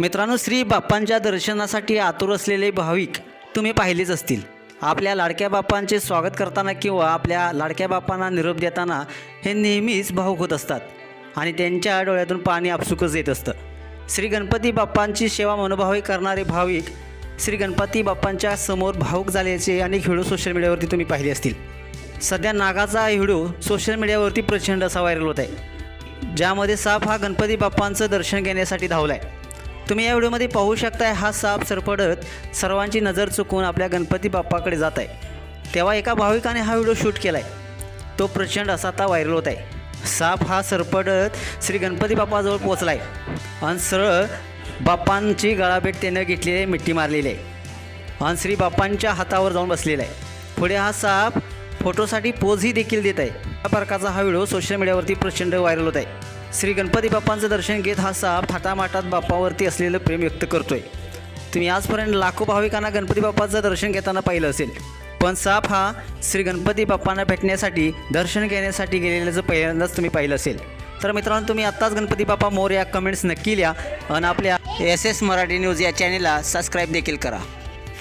मित्रांनो श्री बाप्पांच्या दर्शनासाठी आतुर असलेले भाविक तुम्ही पाहिलेच असतील. आपल्या लाडक्या बाप्पांचे स्वागत करताना किंवा आपल्या लाडक्या बाप्पांना निरोप देताना हे नेहमीच भाऊक होत असतात आणि त्यांच्या डोळ्यातून पाणी आपसुकच येत असतं. श्री गणपती बाप्पांची सेवा मनोभावी करणारे भाविक श्री गणपती बाप्पांच्या समोर भावूक झाल्याचे अनेक व्हिडिओ सोशल मीडियावरती तुम्ही पाहिले असतील. सध्या नागाचा व्हिडिओ सोशल मीडियावरती प्रचंड असा व्हायरल होत आहे. ज्यामध्ये साप हा गणपती बाप्पांचं दर्शन घेण्यासाठी धावला आहे तुम्ही या व्हिडिओमध्ये पाहू शकताय हा साप सरपडत सर्वांची नजर चुकवून आपल्या गणपती बाप्पाकडे जात आहे तेव्हा एका भाविकाने हा व्हिडिओ शूट केला आहे तो प्रचंड असा आता व्हायरल होत आहे साप हा सरपडत श्री गणपती बाप्पाजवळ पोचला आहे आणि सरळ बाप्पांची गळाभेट त्यानं घेतलेली आहे मिठी मारलेली आहे. आणि श्री बाप्पांच्या हातावर जाऊन बसलेला आहे. पुढे हा साप फोटोसाठी पोजही देखील देत आहे. या प्रकारचा हा व्हिडिओ सोशल मीडियावरती प्रचंड व्हायरल होत आहे. श्री गणपती बाप्पांचं दर्शन घेत हा साप थाटामाटात बाप्पावरती असलेलं प्रेम व्यक्त करतोय. तुम्ही आजपर्यंत लाखो भाविकांना गणपती बाप्पाचं दर्शन घेताना पाहिलं असेल. पण साप हा श्री गणपती बाप्पांना भेटण्यासाठी दर्शन घेण्यासाठी गेलेल्याचं पहिल्यांदाच तुम्ही पाहिलं असेल. तर मित्रांनो तुम्ही आत्ताच गणपती बाप्पा मोर या कमेंट्स नक्की लिहा आणि आपल्या एस एस मराठी न्यूज या चॅनेलला सबस्क्राईब देखील करा.